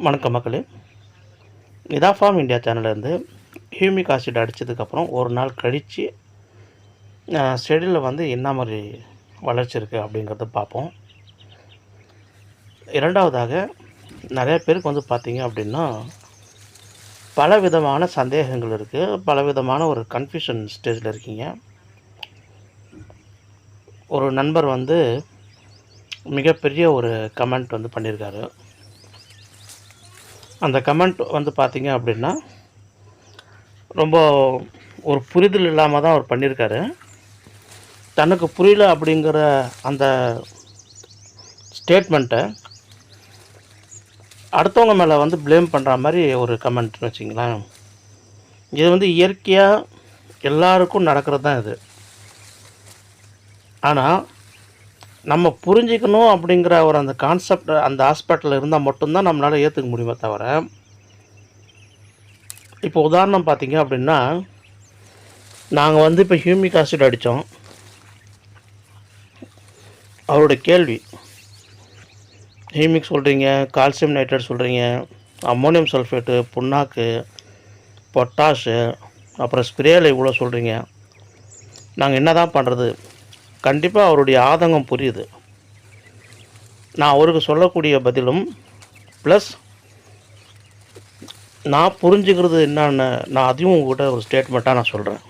வணக்கம் மக்களே. இதான் ஃபார்ம் இந்தியா சேனல்லேருந்து ஹியூமிக் ஆசிட் அடித்ததுக்கப்புறம் ஒரு நாள் கழித்து செடியில் வந்து என்ன மாதிரி வளர்ச்சி இருக்குது அப்படிங்கிறத பார்ப்போம். இரண்டாவதாக நிறைய பேருக்கு வந்து பார்த்திங்க அப்படின்னா பல விதமான சந்தேகங்கள் இருக்குது பல விதமான ஒரு கன்ஃபியூஷன் ஸ்டேஜில் இருக்கீங்க. ஒரு நண்பர் வந்து மிகப்பெரிய ஒரு கமெண்ட் வந்து பண்ணியிருக்காரு. அந்த கமெண்ட் வந்து பார்த்தீங்க அப்படின்னா ரொம்ப ஒரு புரிதல் இல்லாமல் தான் அவர் பண்ணியிருக்காரு. தனக்கு புரியல அப்படிங்கிற அந்த ஸ்டேட்மெண்ட்டை அடுத்தவங்க மேலே வந்து ப்ளேம் பண்ணுற மாதிரி ஒரு கமெண்ட்னு வச்சிங்களேன். இது வந்து இயற்கையாக எல்லாருக்கும் நடக்கிறது தான் இது. ஆனால் நம்ம புரிஞ்சிக்கணும் அப்படிங்கிற ஒரு அந்த கான்செப்ட் அந்த ஹாஸ்பிட்டலில் இருந்தால் மட்டும்தான் நம்மளால் ஏற்றுக்க முடியுமே தவிர இப்போ உதாரணம் பார்த்தீங்க அப்படின்னா நாங்கள் வந்து இப்போ ஹியூமிக் ஆசிட் அடித்தோம் அவரோட கேள்வி ஹியூமிக் சொல்கிறீங்க கால்சியம் நைட்ரேட் சொல்கிறீங்க அம்மோனியம் சல்ஃபேட்டு புண்ணாக்கு பொட்டாஷு அப்புறம் ஸ்ப்ரேயில் இவ்வளோ சொல்கிறீங்க நாங்கள் என்ன தான் பண்ணுறது கண்டிப்பாக அவருடைய ஆதங்கம் புரியுது. நான் அவருக்கு சொல்லக்கூடிய பதிலும் ப்ளஸ் நான் புரிஞ்சுக்கிறது என்னென்னு நான் அதையும் உங்கள்கிட்ட ஒரு ஸ்டேட்மெண்ட்டாக நான் சொல்கிறேன்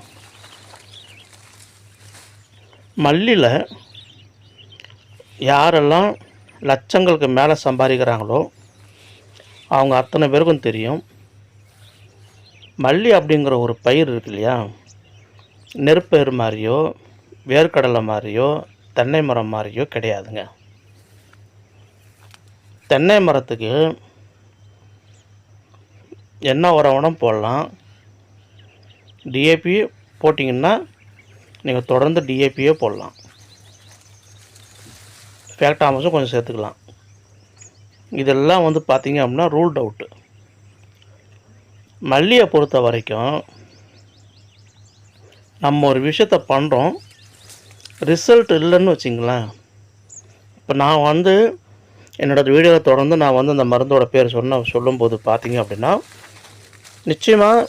மல்லியில் யாரெல்லாம் லட்சங்களுக்கு மேலே சம்பாதிக்கிறாங்களோ அவங்க அத்தனை பேருக்கும் தெரியும். மல்லி அப்படிங்கிற ஒரு பயிர் இருக்கு இல்லையா? நெற்பயிர் மாதிரியோ வேர்க்கடலை மாதிரியோ தென்னை மரம் மாதிரியோ கிடையாதுங்க. தென்னை மரத்துக்கு என்ன உரம் போடலாம். டிஏபி போட்டிங்கன்னா நீங்கள் தொடர்ந்து டிஏபியே போடலாம். ஃபேக்டாமஸும் கொஞ்சம் சேர்த்துக்கலாம். இதெல்லாம் வந்து பார்த்திங்க அப்படின்னா ரூல்ட் அவுட்டு மல்லியை பொறுத்த வரைக்கும் நம்ம ஒரு விஷயத்த பண்ணுறோம் ரிசல்ட் இல்லைன்னு வச்சிங்களேன். இப்போ நான் வந்து என்னோடய வீடியோவில் தொடர்ந்து நான் வந்து அந்த மருந்தோட பேர் சொன்ன சொல்லும்போது பார்த்தீங்க அப்படின்னா நிச்சயமாக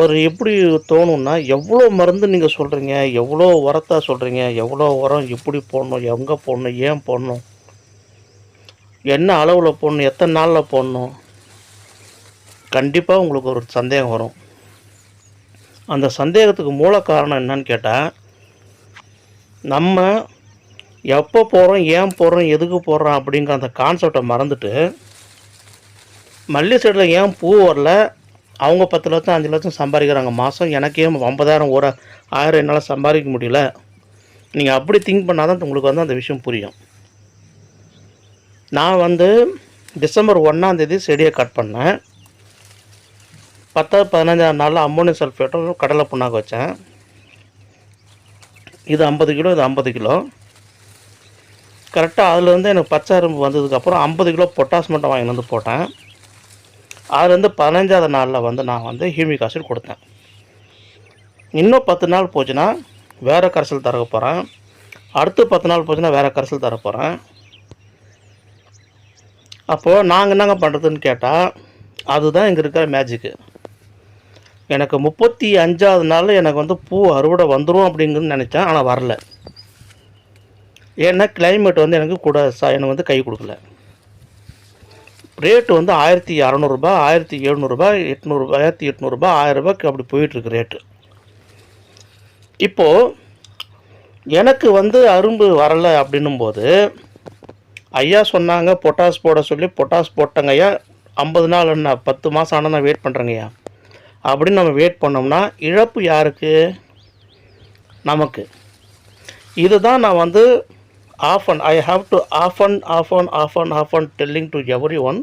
ஒரு எப்படி தோணும்னா எவ்வளோ மருந்து நீங்கள் சொல்கிறீங்க எவ்வளோ உரத்தை சொல்கிறீங்க எவ்வளோ உரம் எப்படி போடணும் எங்கே போடணும் ஏன் போடணும் என்ன அளவில் போடணும் எத்தனை நாளில் போடணும் கண்டிப்பாக உங்களுக்கு ஒரு சந்தேகம் வரும். அந்த சந்தேகத்துக்கு மூல காரணம் என்னன்னு கேட்டால் நம்ம எப்போ போகிறோம் ஏன் போடுறோம் எதுக்கு போடுறோம் அப்படிங்கிற அந்த கான்செப்டை மறந்துட்டு மல்லி செடியில் ஏன் பூ வரல? அவங்க பத்து லட்சம் அஞ்சு லட்சம் சம்பாதிக்கிறாங்க. மாதம் எனக்கே ஐம்பதாயிரம் ஒரு ஆயிரம் என்னால் சம்பாதிக்க முடியல. நீங்கள் அப்படி திங்க் பண்ணால் தான் உங்களுக்கு வந்து அந்த விஷயம் புரியும். நான் வந்து டிசம்பர் ஒன்றாந்தேதி செடியை கட் பண்ணேன். பத்தாவது பதினஞ்சாம் நாளில் அம்மோனியம் சல்ஃபேட்டும் கடலை புண்ணாக்கு வச்சேன். இது ஐம்பது கிலோ இது ஐம்பது கிலோ. கரெக்டாக அதுலேருந்து எனக்கு பச்சை அரும்பு வந்ததுக்கப்புறம் ஐம்பது கிலோ பொட்டாஸ் மட்டும் வாங்கிட்டு வந்து போட்டேன். அதுலேருந்து பதினஞ்சாவது நாளில் வந்து நான் வந்து ஹியூமிக் ஆசிட் கொடுத்தேன். இன்னும் பத்து நாள் போச்சுன்னா வேறு கரைசல் தர போகிறேன் அடுத்து பத்து நாள் போச்சுன்னா வேறு கரைசல் தர போகிறேன் அப்போது நாங்கள் என்னங்க பண்ணுறதுன்னு கேட்டால் அதுதான் இங்கே இருக்கிற மேஜிக்கு எனக்கு முப்பத்தி அஞ்சாவது நாள் எனக்கு வந்து பூ அறுவடை வந்துடும் அப்படிங்கிறது நினச்சேன் ஆனால் வரல. ஏன்னா கிளைமேட் வந்து எனக்கு கூட ச- எனக்கு வந்து கை கொடுக்கல. ரேட்டு வந்து ஆயிரத்தி அறநூறுபா ஆயிரத்தி எழுநூறுபா எட்நூறுபா ஆயிரத்தி எட்நூறுபா ஆயிரரூபாய்க்கு அப்படி போயிட்டுருக்கு ரேட்டு இப்போது எனக்கு வந்து அரும்பு வரலை அப்படின்னும் போது ஐயா சொன்னாங்க பொட்டாஸ் போட சொல்லி பொட்டாஸ் போட்டங்கய்யா ஐம்பது நாள் என்ன பத்து மாதம் ஆனால் நான் வெயிட் பண்ணுறேங்கய்யா அப்படின்னு நம்ம வெயிட் பண்ணோம்னா இழப்பு யாருக்கு? நமக்கு. இதுதான் நான் வந்து off and I have to off and off and off and off and telling to every one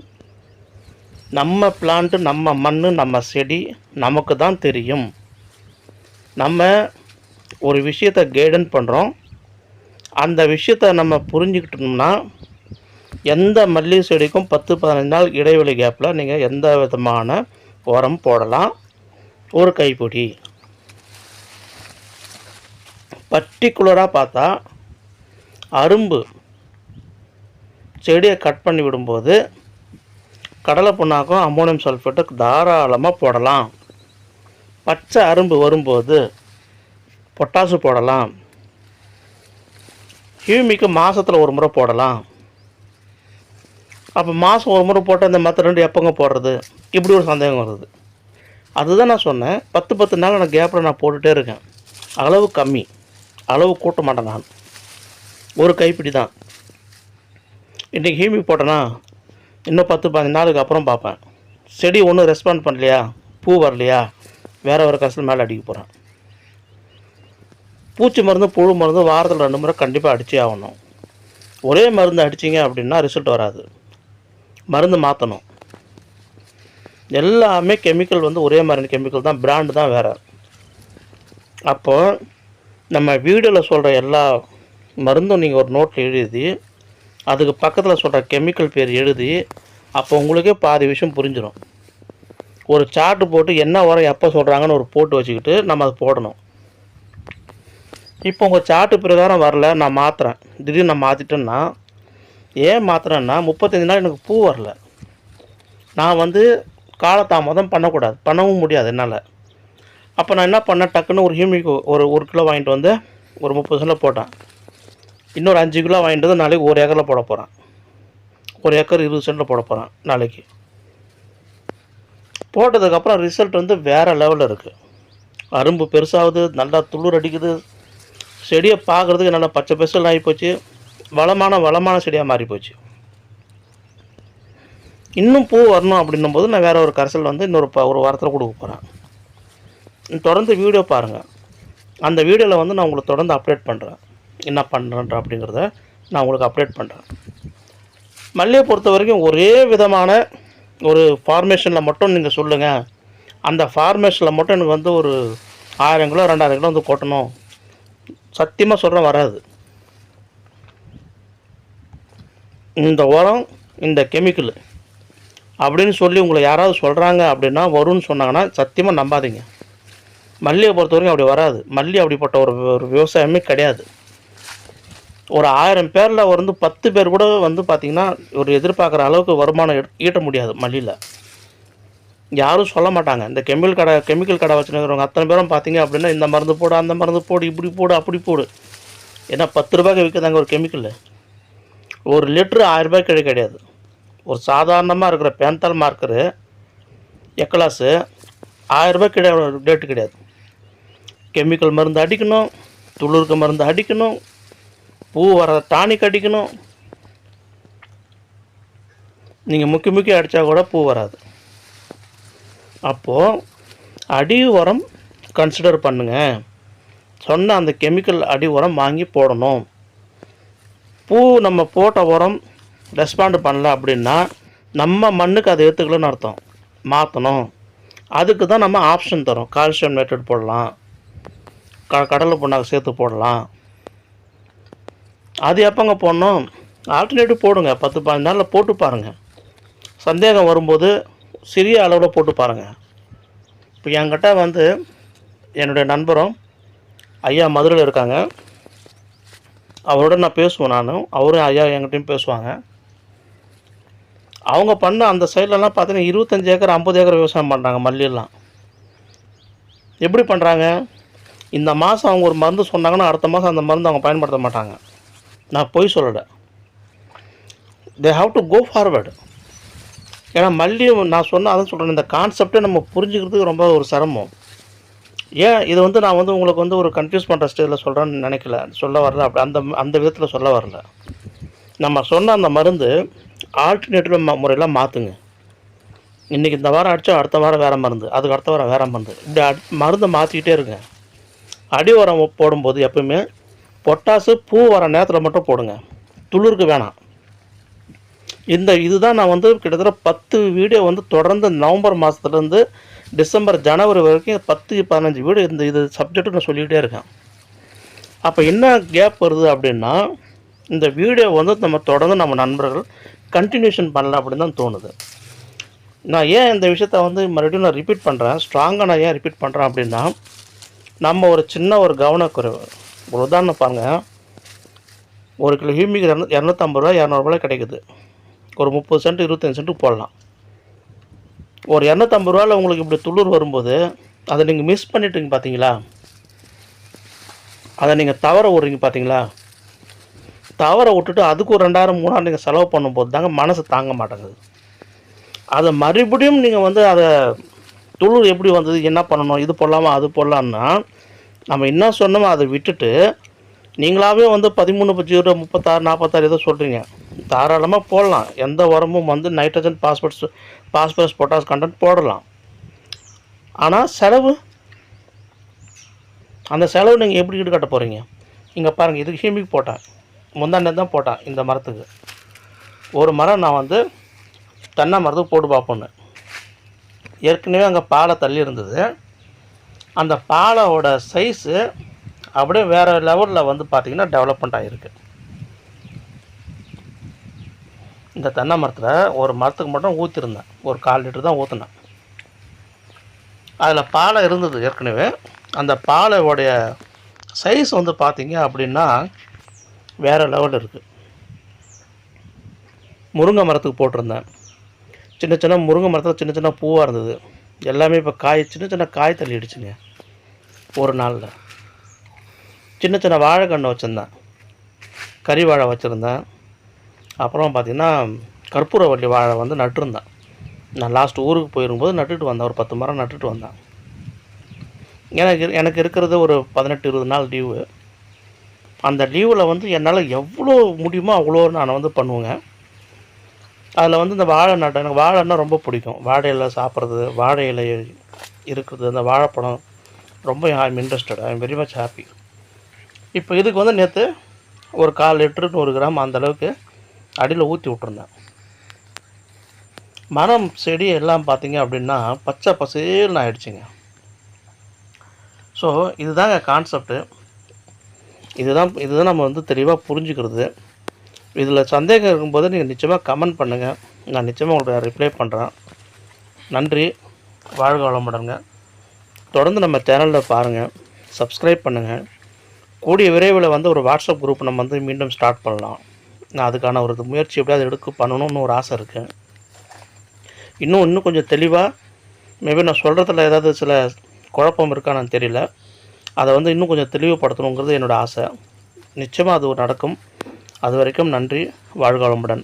நம்ம பிளான்ட்டு நம்ம மண் நம்ம செடி நமக்கு தான் தெரியும். நம்ம ஒரு விஷயத்தை கைடன் பண்ணுறோம் அந்த விஷயத்தை நம்ம புரிஞ்சுக்கிட்டோம்னா எந்த மல்லிகை செடிக்கும் பத்து பதினஞ்சு நாள் இடைவெளி கேப்பில் நீங்கள் எந்த விதமான உரம் போடலாம். ஒரு கைப்பொடி. பர்டிகுலராக பார்த்தா அரும்பு. செடியை கட் பண்ணி விடும்போது கடலை புண்ணாக்கும் அம்மோனியம் சல்ஃபேட்டு தாராளமாக போடலாம். பச்சை அரும்பு வரும்போது பொட்டாசு போடலாம். ஹியூமிக்கு மாதத்தில் ஒரு முறை போடலாம். அப்போ மாதம் ஒரு முறை போட்டால் இந்த மற்ற ரெண்டு எப்போங்க போடுறது? இப்படி ஒரு சந்தேகம் வருது. அதுதான் நான் சொன்னேன். பத்து பத்து நாள் நான் கேப்பில் நான் போட்டுகிட்டே இருக்கேன். அளவு கம்மி. அளவு கூட்ட மாட்டேன் நான். ஒரு கைப்பிடி தான். இன்றைக்கி ஹீமி போட்டேன்னா இன்னும் பத்து பதினஞ்சு நாளுக்கு அப்புறம் பார்ப்பேன். செடி ஒன்றும் ரெஸ்பாண்ட் பண்ணலையா? பூ வரலையா? வேறு ஒரு கசல் மேலே அடிக்க போகிறேன் பூச்சி மருந்து புழு மருந்து வாரத்தில் ரெண்டு முறை கண்டிப்பாக அடிச்சே ஆகணும். ஒரே மருந்து அடிச்சிங்க அப்படின்னா ரிசல்ட் வராது. மருந்து மாற்றணும் எல்லாமே கெமிக்கல் வந்து ஒரே மாதிரி கெமிக்கல் தான் பிராண்டு தான் வேறு. அப்போது நம்ம வீடியோவில் சொல்கிற எல்லா மருந்தும் நீங்கள் ஒரு நோட்டில் எழுதி அதுக்கு பக்கத்தில் சொல்கிற கெமிக்கல் பேர் எழுதி அப்போ உங்களுக்கே பாதி விஷயம் புரிஞ்சிடும் ஒரு சார்ட்டு போட்டு என்ன உரம் எப்போ சொல்கிறாங்கன்னு ஒரு போட்டு வச்சுக்கிட்டு நம்ம அதை போடணும். இப்போ உங்கள் சார்ட்டு பிரகாரம் வரல நான் மாற்றுறேன் திடீர்னு நான் மாற்றிட்டேன்னா ஏன் மாற்றுறேன்னா முப்பத்தஞ்சு நாள் எனக்கு பூ வரல. நான் வந்து காலதாமதம் பண்ணக்கூடாது. பண்ணவும் முடியாது என்னால். அப்போ நான் என்ன பண்ணேன்? டக்குன்னு ஒரு ஹியூமிக் ஒரு ஒரு கிலோ வாங்கிட்டு வந்து ஒரு முப்பது சென்டில் போட்டேன். இன்னொரு அஞ்சு கிலோ வாங்கிட்டு வந்து நாளைக்கு ஒரு ஏக்கரில் போட போகிறேன் ஒரு ஏக்கர் இருபது சென்டில் போட போகிறேன் நாளைக்கு. போட்டதுக்கப்புறம் ரிசல்ட் வந்து வேறு லெவலில் இருக்குது அரும்பு பெருசாகுது நல்லா துளிர் அடிக்குது. செடியை பார்க்குறதுக்கு நல்லா பச்சை பெசல் ஆகி போச்சு. வளமான வளமான செடியாக மாறி போச்சு. இன்னும் பூ வரணும் அப்படின்னும் போது நான் வேறு ஒரு கரைசல் வந்து இன்னொரு ப ஒரு வாரத்தில் கொடுக்க போகிறேன் தொடர்ந்து வீடியோ பாருங்கள் அந்த வீடியோவில் வந்து நான் உங்களுக்கு தொடர்ந்து அப்டேட் பண்ணுறேன் என்ன பண்ணுறேன் அப்படிங்கிறத நான் உங்களுக்கு அப்டேட் பண்ணுறேன் மல்லியை பொறுத்த வரைக்கும் ஒரே விதமான ஒரு ஃபார்மேஷனில் மட்டும் நீங்கள் சொல்லுங்கள் அந்த ஃபார்மேஷனில் மட்டும் எனக்கு வந்து ஒரு ஆயிரம் கிலோ ரெண்டாயிரம் கிலோ வந்து கொட்டணும். சத்தியமாக சொல்கிறேன் வராது. இந்த உரம் இந்த கெமிக்கலு அப்படின்னு சொல்லி உங்களை யாராவது சொல்கிறாங்க அப்படின்னா வரும்னு சொன்னாங்கன்னா சத்தியமாக நம்பாதீங்க. மல்லியை பொறுத்த வரைக்கும் அப்படி வராது. மல்லி அப்படிப்பட்ட ஒரு ஒரு விவசாயமே கிடையாது. ஒரு ஆயிரம் பேரில் வந்து பத்து பேர் கூட வந்து பார்த்திங்கன்னா ஒரு எதிர்பார்க்குற அளவுக்கு வருமானம் ஈட்ட முடியாது மல்லியில். யாரும் சொல்ல மாட்டாங்க. இந்த கெமிக்கல் கடை கெமிக்கல் கடை வச்சுருக்கிறவங்க அத்தனை பேரும் பார்த்தீங்க அப்படின்னா இந்த மருந்து போடு அந்த மருந்து போடு இப்படி போடு அப்படி போடு. ஏன்னா பத்து ரூபாய்க்கு விற்கிறாங்க ஒரு கெமிக்கல். ஒரு லிட்டரு ஆயிரம் ரூபாய்க்கு கிடையாது. ஒரு சாதாரணமாக இருக்கிற பேந்தால் மார்க்கரு எக்கலாஸு ஆயிரம் கிடையாது ரேட்டு கிடையாது. கெமிக்கல் மருந்து அடிக்கணும் துளிர்க்க மருந்து அடிக்கணும் பூ வர டானிக் அடிக்கணும். நீங்கள் முக்கி முக்கி அடித்தா கூட பூ வராது. அப்போது அடி உரம் கன்சிடர் பண்ணுங்கள் சொன்ன அந்த கெமிக்கல் அடி உரம் வாங்கி போடணும். பூ நம்ம போட்ட உரம் ரெஸ்பாண்டு பண்ணல அப்படின்னா நம்ம மண்ணுக்கு அதை ஏற்றுக்கலன்னு அர்த்தம். மாற்றணும் அதுக்கு தான் நம்ம ஆப்ஷன் தரோம். கால்சியம் நைட்ரேட் போடலாம். க கடலை புண்ணாக்கு சேர்த்து போடலாம். அது எப்போங்க போடணும்? ஆல்டர்னேட்டிவ் போடுங்க. பத்து பதினஞ்சு நாளில் போட்டு பாருங்கள் சந்தேகம் வரும்போது சிறிய அளவில் போட்டு பாருங்கள் இப்போ என்கிட்ட வந்து என்னுடைய நண்பரும் ஐயா மதுரையில் இருக்காங்க. அவரோட நான் பேசுவேன் நானும் அவரும் ஐயா என்கிட்டையும் பேசுவாங்க. அவங்க பண்ண அந்த சைட்லலாம் பார்த்தீங்கன்னா இருபத்தஞ்சி ஏக்கர் ஐம்பது ஏக்கர் விவசாயம் பண்ணுறாங்க மல்லியெல்லாம். எப்படி பண்ணுறாங்க இந்த மாதம் அவங்க ஒரு மருந்து சொன்னாங்கன்னா அடுத்த மாதம் அந்த மருந்து அவங்க பயன்படுத்த மாட்டாங்க. நான் பொய் சொல்லலை. They have to go forward ஏன்னா மல்லியும் நான் சொன்ன அதான் சொல்கிறேன் இந்த கான்செப்டே நம்ம புரிஞ்சுக்கிறதுக்கு ரொம்ப ஒரு சிரமம். ஏன்? இது வந்து நான் வந்து உங்களுக்கு வந்து ஒரு கன்ஃபியூஸ் பண்ணுற ஸ்டேஜில் சொல்கிறேன்னு நினைக்கல. சொல்ல வரல. அப்படி அந்த அந்த விதத்தில் சொல்ல வரல. நம்ம சொன்ன அந்த மருந்து ஆல்டர்னேட்டிவ் முறையில் மாற்றுங்க இன்றைக்கி இந்த வாரம் அடித்தா அடுத்த வாரம் வேறு மருந்து. அதுக்கு அடுத்த வாரம் வேறு மருந்து. இப்படி அடி மருந்தை மாற்றிக்கிட்டே இருங்க. அடி உரம் போடும்போது எப்பவுமே பொட்டாசு பூ வர நேரத்தில் மட்டும் போடுங்க. துளிருக்கு வேணாம். இந்த இதுதான் நான் வந்து கிட்டத்தட்ட பத்து வீடியோ வந்து தொடர்ந்து நவம்பர் மாதத்துலேருந்து டிசம்பர் ஜனவரி வரைக்கும் பத்து பதினஞ்சு வீடு இந்த இது சப்ஜெக்ட்டு நான் சொல்லிக்கிட்டே இருக்கேன். அப்போ என்ன கேப் வருது அப்படின்னா இந்த வீடியோ வந்து நம்ம தொடர்ந்து நம்ம நண்பர்கள் கண்டினியூஷன் பண்ணலாம் அப்படின்னு தான் தோணுது. நான் ஏன் இந்த விஷயத்த வந்து மறுபடியும் நான் ரிப்பீட் பண்ணுறேன் ஸ்ட்ராங்காக நான் ஏன் ரிப்பீட் பண்ணுறேன் அப்படின்னா நம்ம ஒரு சின்ன ஒரு கவனக்குறைவு. ஒரு உதாரணம் பாருங்கள் ஒரு கிலோ ஹியூமிக் இரநூ இரநூத்தம்பது ரூபா இரநூறுபாய் கிடைக்குது. ஒரு முப்பது சென்ட் இருபத்தஞ்சு சென்ட்டு போடலாம். ஒரு இரநூத்தம்பது ரூபாவில் உங்களுக்கு இப்படி துளிர் வரும்போது அதை நீங்கள் மிஸ் பண்ணிட்டீங்க பார்த்தீங்களா அதை நீங்கள் தவற விட்றீங்க பார்த்தீங்களா தவற விட்டுட்டு அதுக்கு ஒரு ரெண்டாயிரம் மூணாயிரம் நீங்கள் செலவு பண்ணும்போது தாங்க மனசு தாங்க மாட்டேங்குது. அதை மறுபடியும் நீங்கள் வந்து அதை துளிர் எப்படி வந்தது என்ன பண்ணணும் இது போடலாமா அது போடலான்னா நம்ம என்ன சொன்னோமோ அதை விட்டுட்டு நீங்களாகவே வந்து பதிமூணு ஜீரோ முப்பத்தாறு நாற்பத்தாறு ஏதோ சொல்கிறீங்க தாராளமாக போடலாம். எந்த உரமும் வந்து nitrogen phosphorus phosphorus potash content போடலாம். ஆனால் செலவு? அந்த செலவு நீங்கள் எப்படி ஈடுகட்ட போகிறீங்க இங்கே பாருங்கள் இதுக்கு ஹீமிக் போட்டேன் முந்தாண்டே தான் போட்டேன் இந்த மரத்துக்கு. ஒரு மரம் நான் வந்து தென்னை மரத்துக்கு போட்டு பார்ப்போன்னு. ஏற்கனவே அங்கே பாலை தள்ளி இருந்தது. அந்த பாலோட சைஸு அப்படியே வேறு லெவலில் வந்து பார்த்திங்கன்னா டெவலப்மெண்ட் ஆகிருக்கு இந்த தென்னை மரத்தில் ஒரு மரத்துக்கு மட்டும் ஊற்றிருந்தேன் ஒரு கால் லிட்டர் தான் ஊற்றினேன் அதில் பாலை இருந்தது ஏற்கனவே. அந்த பாலையோடைய சைஸ் வந்து பார்த்திங்க அப்படின்னா வேறு லெவல் இருக்குது முருங்கை மரத்துக்கு போட்டிருந்தேன். சின்ன சின்ன முருங்கை மரத்தில் சின்ன சின்ன பூவாக இருந்தது. எல்லாமே இப்போ காய் சின்ன சின்ன காய் தள்ளிடுச்சுங்க. ஒரு நாளில். சின்ன சின்ன வாழைக்கன்று வச்சுருந்தேன். கறி வாழை வச்சுருந்தேன். அப்புறம் பார்த்திங்கன்னா கற்பூரவள்ளி வாழை வந்து நட்டுருந்தேன். நான் லாஸ்ட் ஊருக்கு போயிருக்கும்போது நட்டுட்டு வந்தேன். ஒரு பத்து மரம் நட்டுட்டு வந்தேன். எனக்கு எனக்கு இருக்கிறது ஒரு பதினெட்டு இருபது நாள் லீவு அந்த லீவில் வந்து என்னால் எவ்வளோ முடியுமோ அவ்வளோ நான் வந்து பண்ணுவேங்க. அதில் வந்து இந்த வாழை நட்டை எனக்கு வாழைன்னா ரொம்ப பிடிக்கும். வாழை இலை சாப்பிட்றது வாழை இலை இருக்கிறது அந்த வாழைப்பழம் ரொம்ப I am interested I am very much happy இப்போ இதுக்கு வந்து நேற்று ஒரு கால் லிட்டரு நூறு கிராம் அந்தளவுக்கு அடியில் ஊற்றி விட்ருந்தேன் மரம் செடி எல்லாம் பார்த்தீங்க அப்படின்னா பச்சை பசேல்னு ஆயிடுச்சுங்க. ஸோ இதுதாங்க கான்செப்ட்டு இதுதான் இதுதான் நம்ம வந்து தெளிவாக புரிஞ்சுக்கிறது. இதில் சந்தேகம் இருக்கும்போது நீங்கள் நிச்சயமாக கமெண்ட் பண்ணுங்கள் நான் நிச்சயமாக உங்களுடைய ரிப்ளை பண்ணுறேன் நன்றி. வாழ்க வளமுடனுங்க தொடர்ந்து நம்ம சேனலில் பாருங்கள் சப்ஸ்கிரைப் பண்ணுங்கள் கூடிய விரைவில் வந்து ஒரு வாட்ஸ்அப் குரூப் நம்ம வந்து மீண்டும் ஸ்டார்ட் பண்ணலாம். நான் அதுக்கான ஒரு முயற்சி எப்படியாவது எடுக்க பண்ணணும்னு ஒரு ஆசை இருக்குது இன்னும் இன்னும் கொஞ்சம் தெளிவாக மேபி நான் சொல்கிறதுல ஏதாவது சில குழப்பம் இருக்கான்னு தெரியல. அதை வந்து இன்னும் கொஞ்சம் தெளிவுபடுத்தணுங்கிறது என்னோடய ஆசை. நிச்சயமாக அது நடக்கும். அது வரைக்கும் நன்றி. வாழ்க வளமுடன்.